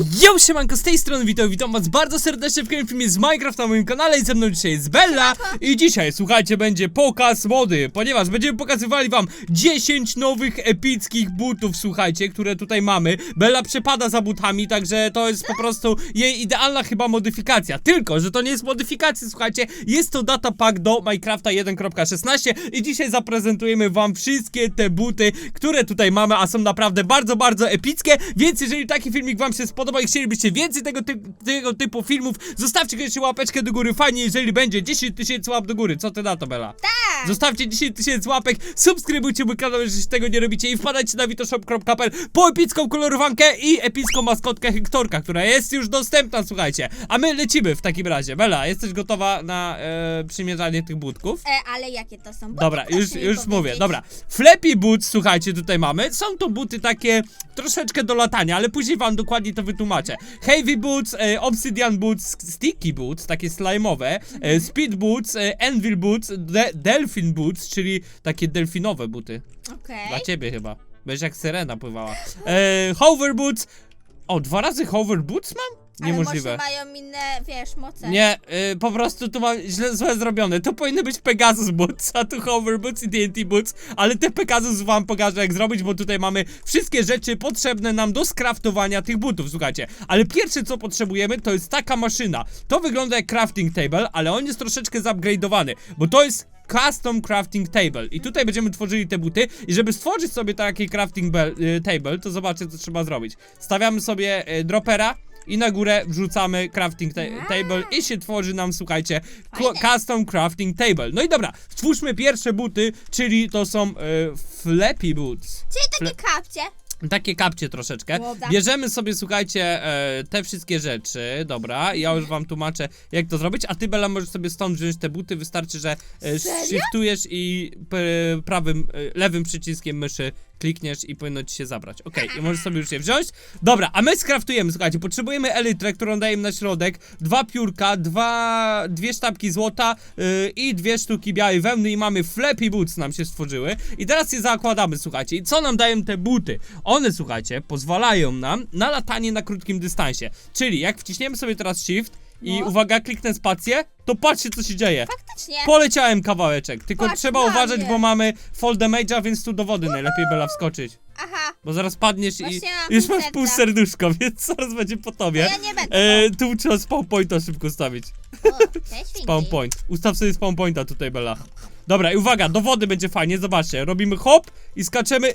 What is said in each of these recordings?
Yo, siemanko, z tej strony witam, witam was bardzo serdecznie w kolejnym filmie z Minecraft na moim kanale i ze mną dzisiaj jest Bella. I dzisiaj, słuchajcie, będzie pokaz mody, ponieważ będziemy pokazywali wam 10 nowych epickich butów, słuchajcie, które tutaj mamy. Bella przepada za butami, także to jest po prostu jej idealna chyba modyfikacja, tylko, że to nie jest modyfikacja, słuchajcie, jest to data pack do Minecrafta 1.16 i dzisiaj zaprezentujemy wam wszystkie te buty, które tutaj mamy, a są naprawdę bardzo, bardzo epickie, więc jeżeli taki filmik wam się spodoba i chcielibyście więcej tego, typ, tego typu filmów, zostawcie koniecznie łapeczkę do góry, fajnie, jeżeli będzie 10 tysięcy łap do góry, co ty na to, Bela? Tak! Zostawcie 10 tysięcy łapek, subskrybujcie mój kanał, jeżeli tego nie robicie i wpadajcie na witoshop.pl po epicką kolorowankę i epicką maskotkę Hektorka, która jest już dostępna, słuchajcie. A my lecimy w takim razie. Bela, jesteś gotowa na e, przymierzanie tych butków? E, ale jakie to są buty? Dobra, Proszę już, mi już powiedzieć. mówię, dobra. Flappy Boots, słuchajcie, tutaj mamy. Są to buty takie troszeczkę do latania, ale później wam dokładnie to wytłumaczę. Heavy Boots, e, Obsidian Boots, Sticky Boots, takie slajmowe, e, Speed Boots, e, Anvil Boots, de Delphin Boots, czyli takie delfinowe buty. Okej. Dla ciebie chyba. Będziesz jak syrena pływała. E, hover Boots. O, dwa razy Hover Boots mam? Niemożliwe. Ale może mają inne, wiesz, moce. Nie, y, po prostu tu mam źle złe zrobione. To powinny być Pegasus Boots, a tu Hover Boots i TNT Boots, ale te Pegasus wam pokażę jak zrobić, bo tutaj mamy wszystkie rzeczy potrzebne nam do skraftowania tych butów, słuchajcie. Ale pierwsze co potrzebujemy to jest taka maszyna. To wygląda jak crafting table, ale on jest troszeczkę zupgrade'owany, bo to jest Custom Crafting Table. I tutaj będziemy tworzyli te buty. I żeby stworzyć sobie taki crafting bel- y, table, to zobaczcie, co trzeba zrobić. Stawiamy sobie y, dropera. I na górę wrzucamy crafting ta table i się tworzy nam, słuchajcie, custom crafting table. No i dobra, stwórzmy pierwsze buty, czyli to są y, flappy boots. Czyli takie kapcie. Takie kapcie troszeczkę. Dobra. Bierzemy sobie, słuchajcie, e, te wszystkie rzeczy. Dobra, ja już wam tłumaczę, jak to zrobić. A ty, Bela, możesz sobie stąd wziąć te buty. Wystarczy, że e, Serio? shiftujesz i p- prawym, e, lewym przyciskiem myszy klikniesz i powinno ci się zabrać. Okej, i możesz sobie już je wziąć. Dobra, a my skraftujemy, słuchajcie, potrzebujemy elytrę, którą dajemy na środek, dwa piórka, dwa, dwie sztabki złota yy, i dwie sztuki białej wełny i mamy flappy boots nam się stworzyły. I teraz je zakładamy, słuchajcie. I co nam dają te buty? One, słuchajcie, pozwalają nam na latanie na krótkim dystansie. Czyli jak wciśniemy sobie teraz shift i No. uwaga, kliknę spację, to patrzcie co się dzieje. Faktycznie. Poleciałem kawałeczek, tylko Patrz trzeba uważać, bo mamy fall damage'a, więc tu do wody najlepiej Bela wskoczyć. Aha. Bo zaraz padniesz i Właśnie mam już pół masz pół serca. serduszko, więc zaraz będzie po To tobie. ja nie będę. E, tu trzeba spawn pointa szybko stawić. O, cześć, Spawn Winki. point. Ustaw sobie spawn pointa tutaj, Bela. Dobra, i uwaga, do wody będzie fajnie, zobaczcie. Robimy hop i skaczemy.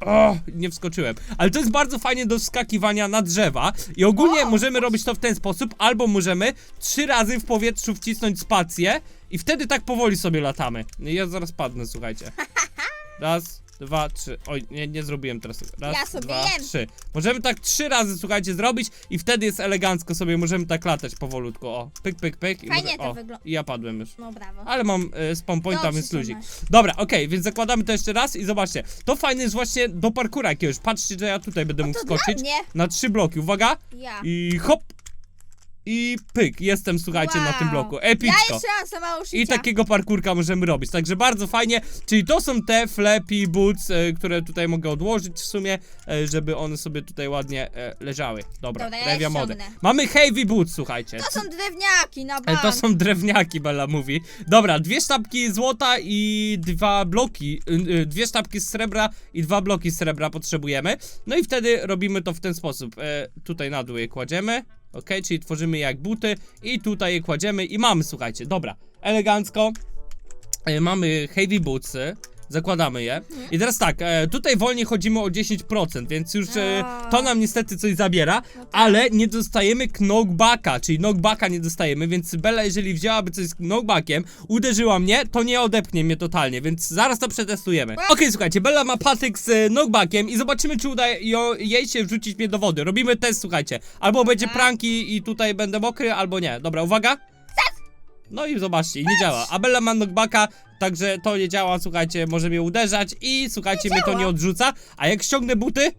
O, nie wskoczyłem. Ale to jest bardzo fajnie do wskakiwania na drzewa. I ogólnie możemy robić to w ten sposób, albo możemy trzy razy w powietrzu wcisnąć spację i wtedy tak powoli sobie latamy. No Ja zaraz padnę, słuchajcie. Raz, dwa, trzy. Oj, nie, nie zrobiłem teraz. Raz, Ja sobie dwa, jem. trzy. Możemy tak trzy razy, słuchajcie, zrobić i wtedy jest elegancko sobie, możemy tak latać powolutku. O, pyk, pyk, pyk. I Fajnie może- to o, wygląda. I ja padłem już. No brawo. Ale mam e, spawn pointa, Dobrze, więc że luzik. masz. Dobra, okej, więc zakładamy to jeszcze raz i zobaczcie. To fajne jest właśnie do parkura jakiegoś. Patrzcie, że ja tutaj będę No mógł to dla skoczyć. mnie. Na trzy bloki, uwaga. Ja. I hop. I pyk, jestem, słuchajcie, na tym Wow. bloku. Ja Epicko. jeszcze mam za mało życia. I takiego parkurka możemy robić, także bardzo fajnie. Czyli to są te flappy boots, e, które tutaj mogę odłożyć w sumie, e, żeby one sobie tutaj ładnie e, leżały. Dobra, Dobra, ja rewia mody. ściągnę. Mamy heavy boots, słuchajcie. To są drewniaki na E, bank. To są drewniaki, Bella mówi. Dobra, dwie sztabki złota i dwa bloki, y, y, dwie sztabki z srebra i dwa bloki z srebra potrzebujemy. No i wtedy robimy to w ten sposób. E, tutaj na dół je kładziemy, ok, czyli tworzymy jak buty i tutaj je kładziemy i mamy, słuchajcie, dobra, elegancko. E, mamy heavy bootsy. Zakładamy je. I teraz tak, e, tutaj wolniej chodzimy o 10%, więc już e, to nam niestety coś zabiera, No tak. ale nie dostajemy knockbacka, czyli knockbacka nie dostajemy, więc Bella, jeżeli wzięłaby coś z knockbackiem, uderzyła mnie, to nie odepchnie mnie totalnie, więc zaraz to przetestujemy. Okej, słuchajcie, Bella ma patyk z e, knockbackiem i zobaczymy, czy uda jo- jej się wrzucić mnie do wody. Robimy test, słuchajcie. Albo będzie pranki i tutaj będę mokry, albo nie. Dobra, uwaga. No i zobaczcie, nie działa. A Bella ma knockbacka, także to nie działa, słuchajcie, może mnie uderzać i słuchajcie, mnie to nie odrzuca. A jak ściągnę buty,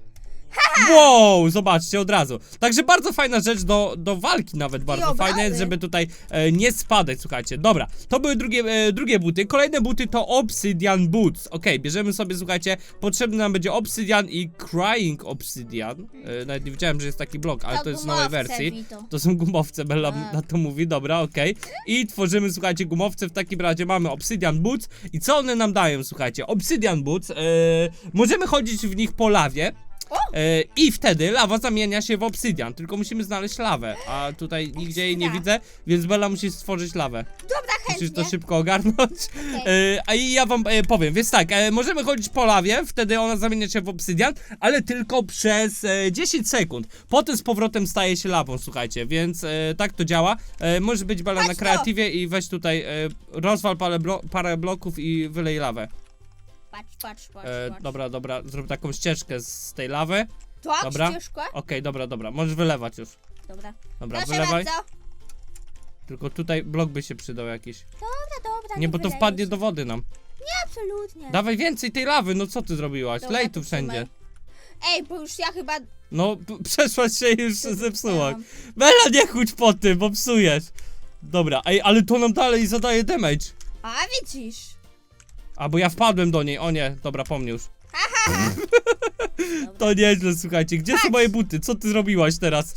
Wow, zobaczcie od razu. Także bardzo fajna rzecz do, do walki nawet bardzo fajna jest, żeby tutaj e, nie spadać, słuchajcie. Dobra, to były drugie, e, drugie buty. Kolejne buty to Obsidian Boots. Okej, bierzemy sobie, słuchajcie, potrzebny nam będzie Obsidian i Crying Obsidian. E, nawet nie wiedziałem, że jest taki blok, ale to, jest w nowej gumowce, wersji. Vito. To są gumowce, Bella Tak. na to mówi, dobra, okej. I tworzymy, słuchajcie, gumowce, w takim razie mamy Obsidian Boots. I co one nam dają, słuchajcie? Obsidian Boots, e, możemy chodzić w nich po lawie. E, I wtedy lawa zamienia się w obsydian, tylko musimy znaleźć lawę, a tutaj nigdzie jej nie widzę, więc Bella musi stworzyć lawę. Dobra, Musisz chętnie. to szybko ogarnąć. E, a i ja wam e, powiem, więc tak, e, możemy chodzić po lawie, wtedy ona zamienia się w obsydian, ale tylko przez e, 10 sekund. Potem z powrotem staje się lawą, słuchajcie, więc e, tak to działa. E, możesz być Bella na to! kreatywie i weź tutaj, e, rozwal parę, blo parę bloków i wylej lawę. Patrz, patrz, patrz, E, patrz. dobra, dobra, zrób taką ścieżkę z tej lawy. Tak, dobra. ścieżka? Okej, dobra, dobra, możesz wylewać już. Dobra. Dobra, Proszę wylewaj. bardzo. Tylko tutaj blok by się przydał jakiś. Dobra, dobra. Nie, bo to wyleję wpadnie się. do wody nam. Absolutnie. Dawaj więcej tej lawy, no co ty zrobiłaś? Dobra, Lej tu to trzymaj. wszędzie. Ej, bo już ja chyba... No, p- przeszłaś się i już się zepsuła. Bela, nie chudź po tym, bo psujesz. Dobra, ej, ale to nam dalej zadaje damage. A, widzisz. A, bo ja wpadłem do niej, o nie, dobra, po mnie już. To nieźle, słuchajcie, gdzie są moje buty? Co ty zrobiłaś teraz?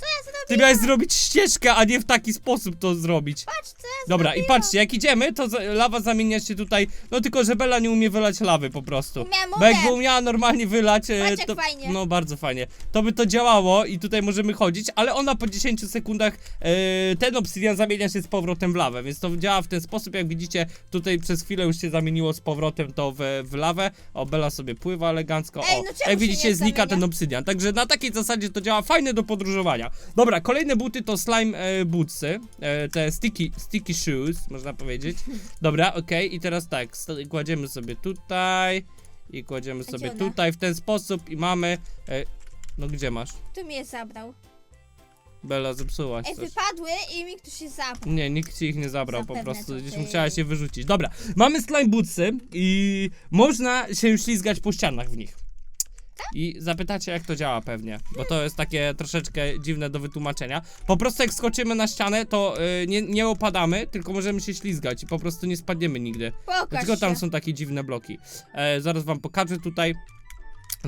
Ty miałeś zrobić ścieżkę, a nie w taki sposób to zrobić. Patrz, co ja Dobra, i zrobiłam. patrzcie, jak idziemy, to za- lawa zamienia się tutaj. No tylko, że Bella nie umie wylać lawy po prostu. Umiem, Bo jakby umiem. umiała normalnie wylać, e, Patrz, jak to, fajnie. no bardzo fajnie, to by to działało i tutaj możemy chodzić, ale ona po 10 sekundach, e, ten obsydian zamienia się z powrotem w lawę, więc to działa w ten sposób, jak widzicie, tutaj przez chwilę już się zamieniło z powrotem to w, w lawę. O, Bella sobie pływa elegancko, Ej, o, no czemu jak się widzicie, nie znika zamienia? ten obsydian, także na takiej zasadzie to działa fajne do podróżowania. Dobra, kolejne buty to slime e, bootsy, e, te sticky, sticky shoes, można powiedzieć. Dobra, okej, i teraz tak, kładziemy sobie tutaj i kładziemy gdzie sobie ona? tutaj w ten sposób i mamy. E, no gdzie masz? Tu mnie zabrał. Bella zepsułaś Ej, coś. wypadły i mi ktoś się zabrał. Nie, nikt ci ich nie zabrał, po Zapewne prostu to gdzieś ty. musiała się wyrzucić. Dobra, mamy slime bootsy i można się ślizgać po ścianach w nich. I zapytacie jak to działa pewnie, bo to jest takie troszeczkę dziwne do wytłumaczenia. Po prostu jak skoczymy na ścianę, to y, nie, nie opadamy, tylko możemy się ślizgać i po prostu nie spadniemy nigdy. Pokaż Dlaczego tam się. są takie dziwne bloki? E, zaraz wam pokażę tutaj.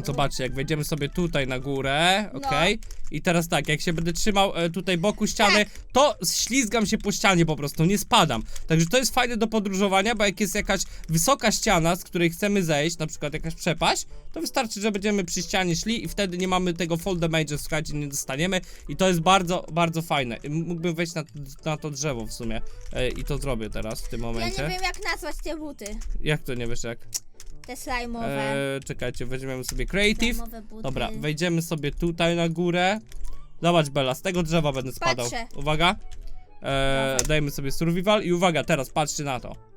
Zobaczcie, jak wejdziemy sobie tutaj na górę, No. okej? I teraz tak, jak się będę trzymał e, tutaj boku ściany, Tak. to ślizgam się po ścianie po prostu, nie spadam. Także to jest fajne do podróżowania, bo jak jest jakaś wysoka ściana, z której chcemy zejść, na przykład jakaś przepaść, to wystarczy, że będziemy przy ścianie szli i wtedy nie mamy tego fall damage, słuchajcie, nie dostaniemy i to jest bardzo, bardzo fajne. I Mógłbym wejść na, na to drzewo w sumie e, i to zrobię teraz, w tym Ja momencie. nie wiem jak nazwać te buty. Jak to nie wiesz jak? Te slajmowe. Eee, czekajcie, weźmiemy sobie creative. Slajmowe buty. Dobra, wejdziemy sobie tutaj na górę. Zobacz Bella, z tego drzewa będę spadał. Patrzę. Uwaga. Eee, dajmy sobie survival i uwaga, teraz patrzcie na to.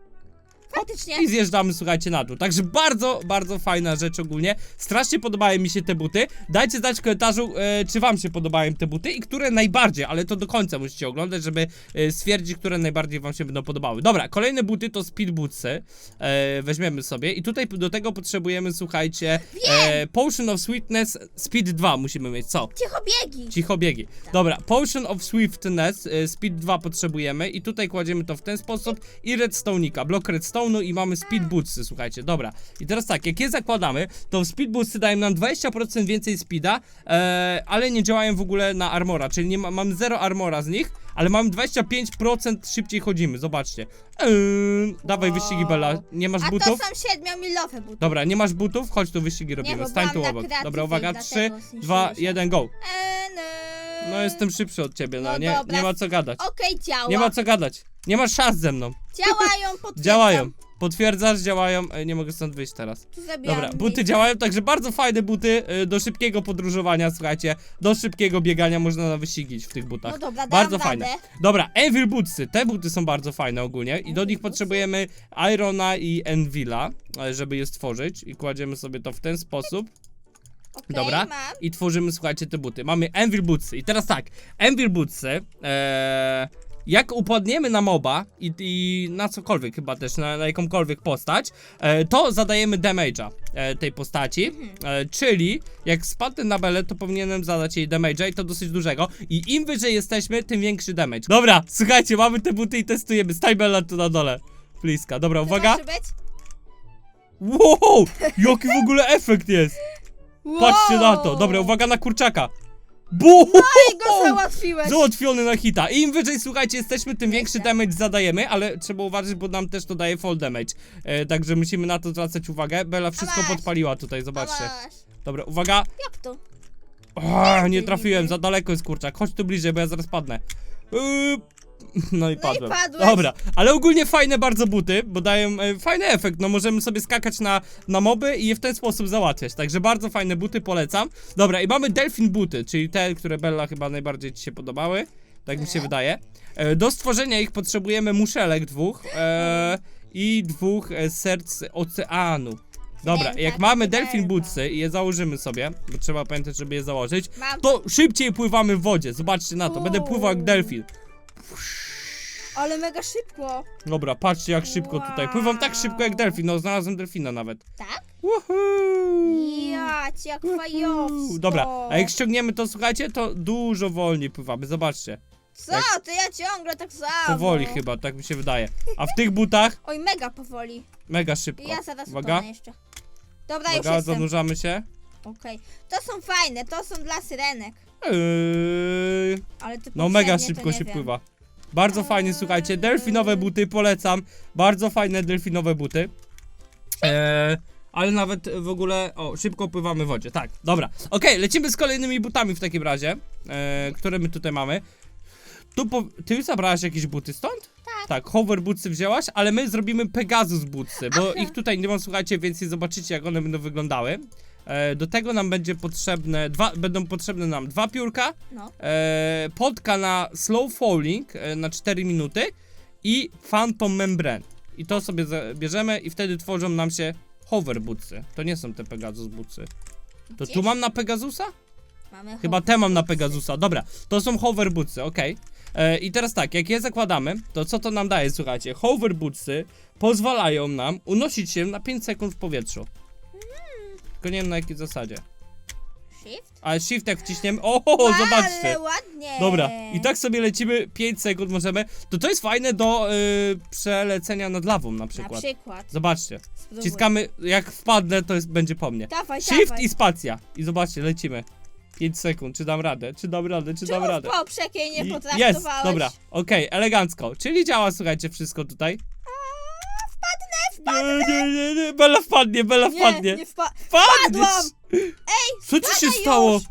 I zjeżdżamy, słuchajcie, na dół. Także bardzo, bardzo fajna rzecz ogólnie. Strasznie podobają mi się te buty. Dajcie znać w komentarzu, e, czy wam się podobają te buty i które najbardziej, ale to do końca musicie oglądać, żeby e, stwierdzić, które najbardziej wam się będą podobały. Dobra, kolejne buty to speed bootsy. E, weźmiemy sobie i tutaj do tego potrzebujemy, słuchajcie, e, Potion of Sweetness Speed 2 musimy mieć. Co? Cicho biegi. Cicho biegi. Dobra, Potion of Swiftness, y, Speed 2 potrzebujemy i tutaj kładziemy to w ten sposób i redstone'ika, blok redstone'u i mamy speed bootsy, słuchajcie, dobra. I teraz tak, jak je zakładamy, to speed bootsy dają nam 20% więcej speeda, e, ale nie działają w ogóle na armora, czyli nie ma, mamy 0 armora z nich, ale mamy 25% szybciej chodzimy, zobaczcie. Eee, dawaj wyścigi Bella, nie masz A butów? to są siedmiomilowe buty. Dobra, nie masz butów? Chodź tu wyścigi robimy, bo stań tu na obok. kreatywie, Dobra, uwaga, dlatego 3, zniszczyłeś 2, się. 1, go. Eee, no. No jestem szybszy od ciebie, no, No nie, dobra. nie ma co gadać. Okej, działa. Nie ma co gadać. Nie masz szans ze mną. Działają, potwierdzam. Działają. Potwierdzasz, działają. Ej, nie mogę stąd wyjść teraz. Dobra, buty działają, także bardzo fajne buty y, do szybkiego podróżowania, słuchajcie. Do szybkiego biegania można nawyścigić w tych butach. No dobra, dam bardzo radę. fajne. Dobra, Envil Bootsy. Te buty są bardzo fajne ogólnie i do nich bootsy? potrzebujemy Irona i Envila, e, żeby je stworzyć i kładziemy sobie to w ten sposób. Okej, Dobra. mam. I tworzymy, słuchajcie, te buty. Mamy Envil Bootsy. I teraz tak, Envil Bootsy, ee, jak upadniemy na moba i, i na cokolwiek chyba też, na, na jakąkolwiek postać, e, to zadajemy damage'a e, tej postaci, e, czyli jak spadnę na belę, to powinienem zadać jej damage'a i to dosyć dużego i im wyżej jesteśmy, tym większy damage. Dobra, słuchajcie, mamy te buty i testujemy, staj bella tu na dole. Bliska, dobra, To uwaga. może być? Wow, jaki w ogóle efekt jest. Patrzcie na to, Wow. dobra, uwaga na kurczaka. Bum! I go załatwiłeś. Załatwiony na hita. I im wyżej, słuchajcie, jesteśmy, tym większy damage zadajemy, ale trzeba uważać, bo nam też to daje fall damage. E, także musimy na to zwracać uwagę. Bella wszystko podpaliła tutaj, zobaczcie. Masz. Dobra, uwaga. Jak to? O, nie trafiłem, za daleko jest kurczak. Chodź tu bliżej, bo ja zaraz padnę. Yy, No i padłem. padłeś. Dobra, ale ogólnie fajne bardzo buty, bo dają e, fajny efekt. No możemy sobie skakać na, na moby i je w ten sposób załatwiać. Także bardzo fajne buty, polecam. Dobra, i mamy delfin buty, czyli te, które Bella chyba najbardziej ci się podobały. Tak mi się wydaje. E, do stworzenia ich potrzebujemy muszelek dwóch e, i dwóch e, serc oceanu. Dobra, jak mamy delfin bootsy i je założymy sobie, bo trzeba pamiętać, żeby je założyć, Mam. to szybciej pływamy w wodzie. Zobaczcie na to, będę pływał jak delfin. Ale mega szybko. Dobra, patrzcie jak szybko tutaj. Pływam tak szybko jak delfin, no znalazłem delfina nawet. Tak? Woohoo! Ja, ci jak Uuu, fajowsko. Dobra, a jak ściągniemy to, słuchajcie, to dużo wolniej pływamy, zobaczcie. Co? To ja ciągle tak samo. Powoli chyba, tak mi się wydaje. A w tych butach Oj, mega powoli. mega szybko. I ja zaraz Uwaga, utonę jeszcze. Dobra, już uwaga, jestem. zanurzamy się. Okej. To są fajne, to są dla syrenek. Yy, Ale ty No mega szybko się pływa. Bardzo fajnie, słuchajcie, delfinowe buty, polecam. Bardzo fajne delfinowe buty. Eee, ale nawet w ogóle, o, szybko pływamy w wodzie, tak, dobra. Okej, lecimy z kolejnymi butami w takim razie, eee, które my tutaj mamy. Tu po, ty już zabrałaś jakieś buty stąd? Tak. Tak, hover bootsy wzięłaś, ale my zrobimy Pegasus bootsy, bo Aha. ich tutaj nie mam, słuchajcie, więc nie zobaczycie jak one będą wyglądały. E, do tego nam będzie potrzebne, dwa, będą potrzebne nam dwa piórka, No. e, podka na slow falling e, na 4 minuty i phantom membrane. I to sobie za- bierzemy i wtedy tworzą nam się hover bootsy. To nie są te Pegasus bootsy. To Gdzieś tu mam na Pegasusa? Mamy Chyba te mam na Pegasusa. Dobra, to są hover bootsy, okej. E, I teraz tak, jak je zakładamy, to co to nam daje, słuchajcie? Hover bootsy pozwalają nam unosić się na 5 sekund w powietrzu. Tylko nie wiem na jakiej zasadzie. Shift? Ale shift jak wciśniemy, o, zobaczcie. Ładnie. Dobra, i tak sobie lecimy 5 sekund możemy. To to jest fajne do y, przelecenia nad lawą na Na przykład. przykład. Zobaczcie. Spróbuj. Wciskamy, jak wpadnę, to jest, będzie po mnie. Dawaj, Shift dawaj. i spacja. I zobaczcie, lecimy. 5 sekund, czy dam radę, czy dam radę, czy dam Czemu radę. w poprzek jej nie I- potraktowałeś? Jest, dobra, okej, elegancko. Czyli działa, słuchajcie, wszystko tutaj. Nie, nie, nie, nie, Bella wpadnie, Bella Nie, wpadnie. nie wpa... Wpadłam! Co ci się spadaj stało? już!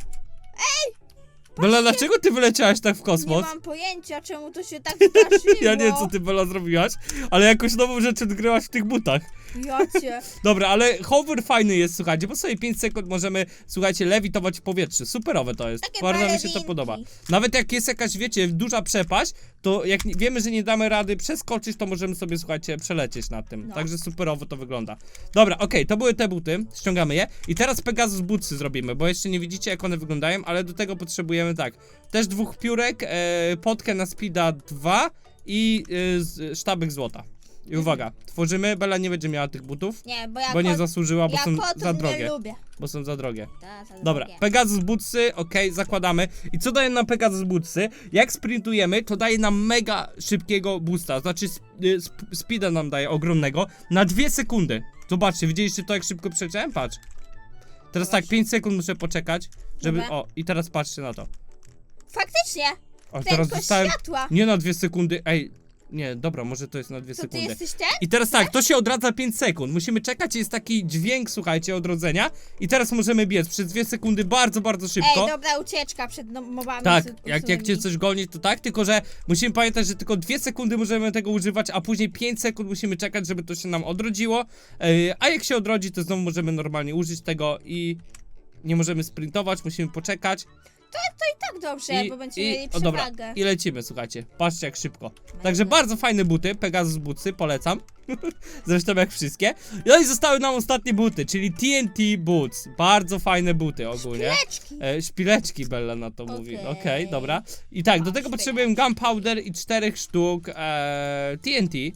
Bella, dlaczego ty wyleciałaś tak w Nie kosmos? mam pojęcia, czemu to się tak zdarzyło. Ja nie wiem, co ty, Bella, zrobiłaś, ale jakąś nową rzecz odgryłaś w tych butach. Ja cię. Dobra, ale hover fajny jest, słuchajcie, bo sobie 5 sekund możemy, słuchajcie, lewitować w powietrzu. Superowe to jest. Takie Bardzo mi się to balerinki. podoba. Nawet jak jest jakaś, wiecie, duża przepaść, to jak nie, wiemy, że nie damy rady przeskoczyć, to możemy sobie, słuchajcie, przelecieć nad tym. No. Także superowo to wygląda. Dobra, okej, to były te buty, ściągamy je. I teraz Pegasus bootsy zrobimy, bo jeszcze nie widzicie, jak one wyglądają, ale do tego potrzebujemy tak, też dwóch piórek, e, potkę na speeda 2 i e, z, sztabek złota. I uwaga, tworzymy, Bella nie będzie miała tych butów. Nie, bo ja Bo nie kot, zasłużyła, bo ja są kotów za nie drogie. lubię. Bo są za drogie. Ta, za Dobra, drogie. Pegasus Bootsy, okej, zakładamy. I co daje nam Pegasus Bootsy? Jak sprintujemy, to daje nam mega szybkiego boosta. Znaczy sp y, sp speeda nam daje ogromnego na dwie sekundy. Zobaczcie, widzieliście to jak szybko przeleciałem? Patrz. Teraz tak, 5 sekund muszę poczekać, żeby... Dobra. O, i teraz patrzcie na to. Faktycznie, O, teraz prędkość dostałem... światła. Nie na dwie sekundy, ej. Nie, dobra, może to jest na dwie To ty sekundy. jesteś ten? I teraz tak, to się odradza 5 sekund. Musimy czekać, jest taki dźwięk, słuchajcie, odrodzenia. I teraz możemy biec przez 2 sekundy bardzo, bardzo szybko. Ej, dobra ucieczka przed no, mobami. tak, z- jak, jak cię coś goni, to tak, tylko że musimy pamiętać, że tylko 2 sekundy możemy tego używać, a później 5 sekund musimy czekać, żeby to się nam odrodziło. Yy, a jak się odrodzi, to znowu możemy normalnie użyć tego i nie możemy sprintować, musimy poczekać. To i tak dobrze, bo będziemy mieli o, dobra, przewagę. i lecimy, słuchajcie. Patrzcie jak szybko. Także bardzo fajne buty, Pegasus buty, polecam. Zresztą jak wszystkie. No i zostały nam ostatnie buty, czyli TNT Boots. Bardzo fajne buty ogólnie. Szpileczki. E, szpileczki Bella na to mówi. Okej. Okej, dobra. I tak, do tego szpileczki. potrzebujemy gunpowder i czterech sztuk e, TNT. I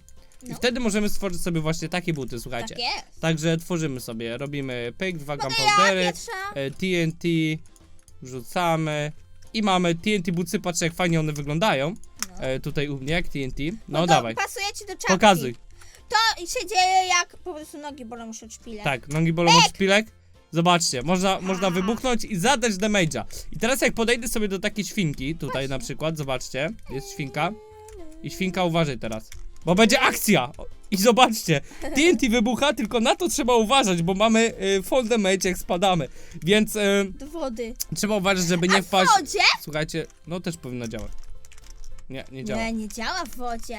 No. wtedy możemy stworzyć sobie właśnie takie buty, słuchajcie. Tak jest. Także tworzymy sobie, robimy pyk, dwa Mogę ja gunpowdery, pierwsza? e, TNT, rzucamy i mamy TNT buty, patrzcie jak fajnie one wyglądają. No. E, tutaj u mnie jak TNT. No, No to dawaj, pasuje ci do czapki. pokazuj. To się dzieje jak po prostu nogi bolą już od szpilek. Tak, nogi bolą od szpilek. Zobaczcie, można, można wybuchnąć i zadać damage'a. I teraz jak podejdę sobie do takiej świnki, tutaj na przykład, zobaczcie, jest świnka. I świnka uważaj teraz, bo będzie akcja! I zobaczcie, TNT wybucha, tylko na to trzeba uważać, bo mamy y, fall damage jak spadamy. Więc y, Do wody. trzeba uważać, żeby nie A w wpaść. wodzie? Słuchajcie, no też powinno działać. Nie, nie działa. Nie, nie działa w wodzie.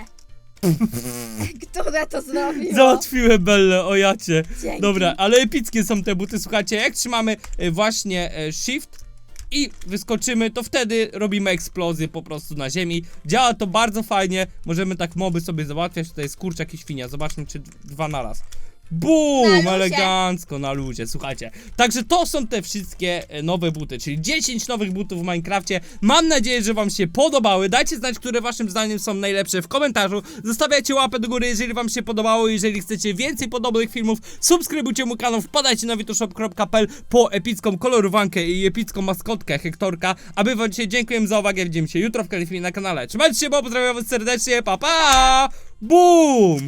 Kto to zrobił? Załatwiłem Belle, o jacie. Dzięki. Dobra, ale epickie są te buty, słuchajcie, jak trzymamy e, właśnie e, shift i wyskoczymy, to wtedy robimy eksplozję po prostu na ziemi. Działa to bardzo fajnie, możemy tak moby sobie załatwiać, tutaj jest kurczak i świnia, zobaczmy czy dwa. Na Bum! luzie. Elegancko na luzie, słuchajcie. Także to są te wszystkie e, nowe buty, czyli 10 nowych butów w Minecrafcie. Mam nadzieję, że wam się podobały. Dajcie znać, które waszym zdaniem są najlepsze w komentarzu. Zostawiajcie łapę do góry, jeżeli wam się podobało. Jeżeli chcecie więcej podobnych filmów, subskrybujcie mój kanał, wpadajcie na witushop.pl po epicką kolorowankę i epicką maskotkę Hektorka. A my wam dzisiaj dziękuję za uwagę. Widzimy się jutro w kolejnym filmie na kanale. Trzymajcie się, bo pozdrawiam was serdecznie. Pa pa! Boom!